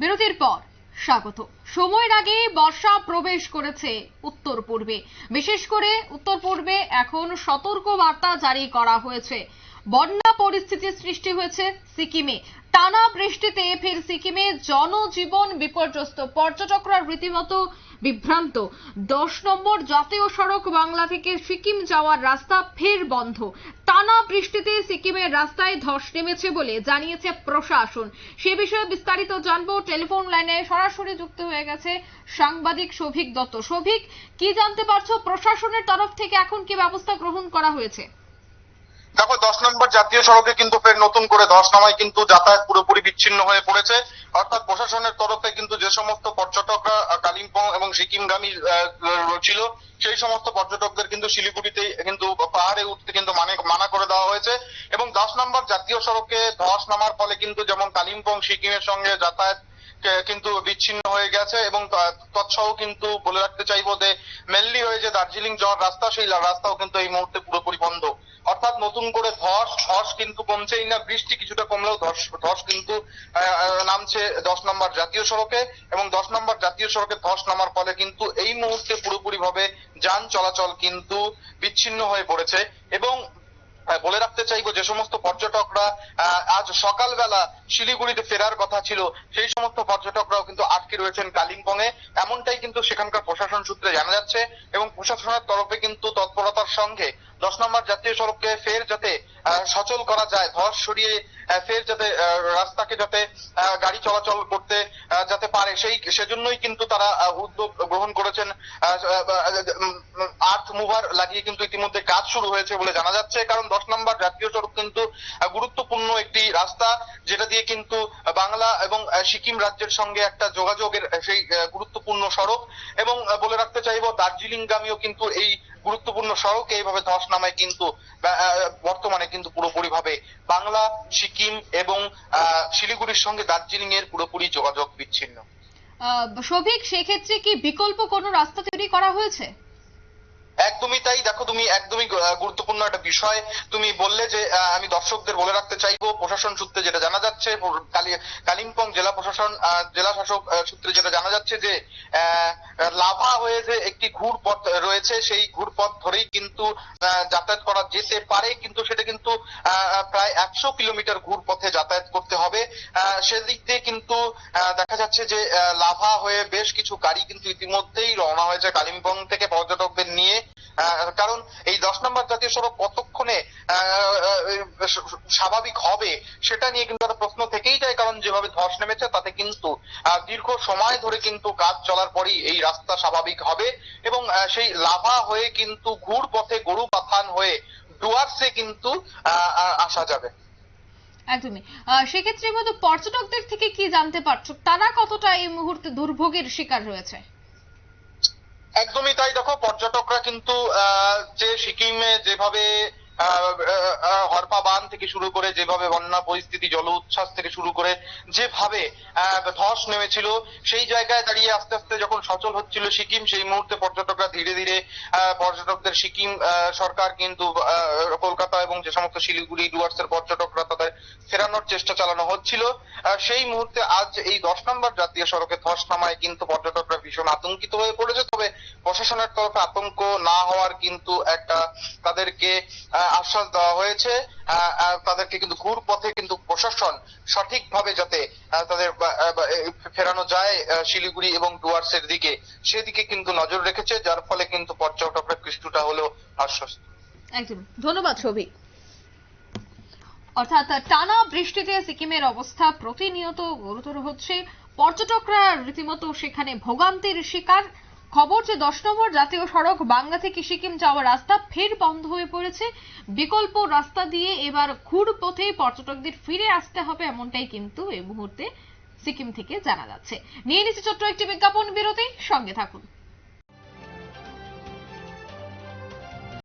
বিরতির পর স্বাগত। সময়ের আগে বর্ষা প্রবেশ করেছে উত্তর পূর্বে। বিশেষ করে উত্তর পূর্বে এখন সতর্ক বার্তা জারি করা হয়েছে। বন্যা পরিস্থিতির সৃষ্টি হয়েছে সিকিমে। টানা বৃষ্টিতে ফের সিকিমে জনজীবন বিপর্যস্ত। পর্যটকরা রীতিমতো বিভ্রান্ত। দশ নম্বর জাতীয় সড়ক বাংলা থেকে সিকিম যাওয়ার রাস্তা ফের বন্ধ। টানা বৃষ্টিতে সিকিমের রাস্তায় ধস নেমেছে বলে জানিয়েছে প্রশাসন। সে বিষয়ে বিস্তারিত জানব। টেলিফোন লাইনে সরাসরি যুক্ত হয়ে গেছে সাংবাদিক সৌভিক দত্ত। সৌভিক কি জানতে পারছ? প্রশাসনের তরফ থেকে এখন কি ব্যবস্থা গ্রহণ করা হয়েছে? দেখো, দশ নম্বর জাতীয় সড়কে কিন্তু ফের নতুন করে ধস নামায় কিন্তু যাতায়াত পুরোপুরি বিচ্ছিন্ন হয়ে পড়েছে। অর্থাৎ প্রশাসনের তরফে কিন্তু যে সমস্ত পর্যটকরা কালিম্পং এবং সিকিমগামী ছিল, সেই সমস্ত পর্যটকদের কিন্তু শিলিগুড়িতে কিন্তু পাহাড়ে উঠতে কিন্তু মানে মানা করে দেওয়া হয়েছে। এবং দশ নম্বর জাতীয় সড়কে ধস নামার ফলে কিন্তু যেমন কালিম্পং, সিকিমের সঙ্গে যাতায়াত কিন্তু বিচ্ছিন্ন হয়ে গেছে এবং তৎসহ কিন্তু বলে রাখতে চাইব যে মেনলি হয়ে যে দার্জিলিং যাওয়ার রাস্তা, সেই রাস্তাও কিন্তু এই মুহূর্তে পুরোপুরি বন্ধ। নতুন করে ধস ধস কিন্তু কমছেই না, বৃষ্টি কিছুটা কমলেও ধস ধস কিন্তু নামছে দশ নম্বর জাতীয় সড়কে এবং দশ নম্বর জাতীয় সড়কে ধস নামার ফলে কিন্তু এই মুহূর্তে পুরোপুরি ভাবে যান চলাচল কিন্তু বিচ্ছিন্ন হয়ে পড়েছে এবং বলে রাখতে চাইব যে সমস্ত পর্যটকরা আজ সকালবেলা শিলিগুড়িতে ফেরার কথা ছিল, সেই সমস্ত পর্যটকরাও কিন্তু আটকে রয়েছেন কালিম্পং এ এমনটাই কিন্তু সেখানকার প্রশাসন সূত্রে জানা যাচ্ছে এবং প্রশাসনের তরফে কিন্তু তৎপরতার সঙ্গে দশ নম্বর জাতীয় সড়ককে ফের যাতে সচল করা যায়, ধস সরিয়ে ফের যাতে রাস্তাকে যাতে গাড়ি চলাচল করতে যাতে পারে। সেই, সেজন্যই কিন্তু তারা উদ্যোগ গ্রহণ করেছেন। আর্থ মুভার লাগিয়ে কিন্তু ইতিমধ্যে কাজ শুরু হয়েছে বলে জানা যাচ্ছে। কারণ দশ নম্বর জাতীয় সড়ক কিন্তু গুরুত্বপূর্ণ একটি রাস্তা, যেটা দিয়ে কিন্তু বাংলা এবং সিকিম রাজ্যের সঙ্গে একটা যোগাযোগের সেই গুরুত্বপূর্ণ সড়ক। এবং বলে রাখতে চাইব দার্জিলিং গামীও কিন্তু এই গুরুত্বপূর্ণ সড়কে। এইভাবে ধস নামায় কিন্তু বর্তমানে কিন্তু পুরোপুরি ভাবে বাংলা সিকিম এবং আহ, শিলিগুড়ির সঙ্গে দার্জিলিং এর পুরোপুরি যোগাযোগ বিচ্ছিন্ন। সৌভিক সেক্ষেত্রে কি বিকল্প কোনো রাস্তা তৈরি করা হয়েছে? একদমই তাই। দেখো তুমি একদমই গুরুত্বপূর্ণ একটা বিষয়। তুমি বললে যে আমি দর্শকদের বলে রাখতে চাইব প্রশাসন সূত্রে যেটা জানা যাচ্ছে কালিম্পং জেলা প্রশাসন জেলা শাসক সূত্রে যেটা জানা যাচ্ছে যে আহ, লাভা হয়ে যে একটি ঘুরপথ রয়েছে সেই ঘুরপথ ধরেই কিন্তু যাতায়াত করা যেতে পারে, কিন্তু সেটা কিন্তু প্রায় একশো কিলোমিটার ঘুর পথে যাতায়াত করতে হবে। সেদিক দিয়ে কিন্তু দেখা যাচ্ছে যে লাভা হয়ে বেশ কিছু গাড়ি কিন্তু ইতিমধ্যেই রওনা হয়েছে কালিম্পং থেকে পর্যটকদের নিয়ে। কারণ এই দশ নম্বর জাতীয় সড়ক কতক্ষণে স্বাভাবিক হবে সেটা নিয়ে কিন্তু একটা প্রশ্ন থেকেই যায়, কারণ যেভাবে ধস নেমেছে তাতে কিন্তু দীর্ঘ সময় ধরে কিন্তু কাজ চলার পরই এই রাস্তা স্বাভাবিক হবে এবং সেই লাভা হয়ে কিন্তু ঘুর পথে গরু পাথান হয়ে ডুয়ার্সে কিন্তু আসা যাবে। একদমই। সেক্ষেত্রে পর্যটকদের থেকে কি জানতে পারছ? তারা কতটা এই মুহূর্তে দুর্ভোগের শিকার রয়েছে একদমই তাই দেখো পর্যটকরা কিন্তু যে সিকিমে যেভাবে হরপা বান থেকে শুরু করে যেভাবে বন্যা পরিস্থিতি, জল উচ্ছ্বাস থেকে শুরু করে যেভাবে ধস নেমেছিল, সেই জায়গায় দাঁড়িয়ে আস্তে আস্তে যখন সচল হচ্ছিল সিকিম, সেই মুহূর্তে পর্যটকরা ধীরে ধীরে পর্যটকদের সিকিম সরকার কিন্তু কলকাতা এবং যে সমস্ত শিলিগুড়ি ডুয়ার্সের পর্যটকরা তাদের ফেরানোর চেষ্টা চালানো হচ্ছিল। সেই মুহূর্তে আজ এই দশ নম্বর জাতীয় সড়কে ধস নামায় কিন্তু পর্যটকরা ভীষণ আতঙ্কিত হয়ে পড়েছে। তবে প্রশাসনের তরফে আতঙ্ক না হওয়ার কিন্তু একটা তাদেরকে আশ্বাস দেওয়া হয়েছে তাদেরকে কিন্তু ঘুর পথে কিন্তু প্রশাসন সঠিকভাবে যাতে তাদের ফেরানো যায় শিলিগুড়ি এবং ডুয়ার্সের দিকে, সেদিকে কিন্তু নজর রেখেছে, যার ফলে কিন্তু পর্যটকরা কিছুটা হলেও আশ্বস্ত একদম। ধন্যবাদ সৌভিক অর্থাৎ টানা বৃষ্টিতে সিকিমের অবস্থা প্রতিনিয়ত গুরুতর হচ্ছে। পর্যটকরা রীতিমতো সেখানে ভোগান্তির শিকার। খবর যে দশ নম্বর জাতীয় সড়ক বাংলা থেকে সিকিম যাওয়ার রাস্তা ফের বন্ধ হয়ে পড়েছে। বিকল্প রাস্তা দিয়ে এবার ঘুর পথে পর্যটকদের ফিরে আসতে হবে এমনটাই কিন্তু এই মুহূর্তে সিকিম থেকে জানা যাচ্ছে। নিয়ে নিচ্ছে ছোট্ট একটি বিজ্ঞাপন, বিরতি, সঙ্গে থাকুন।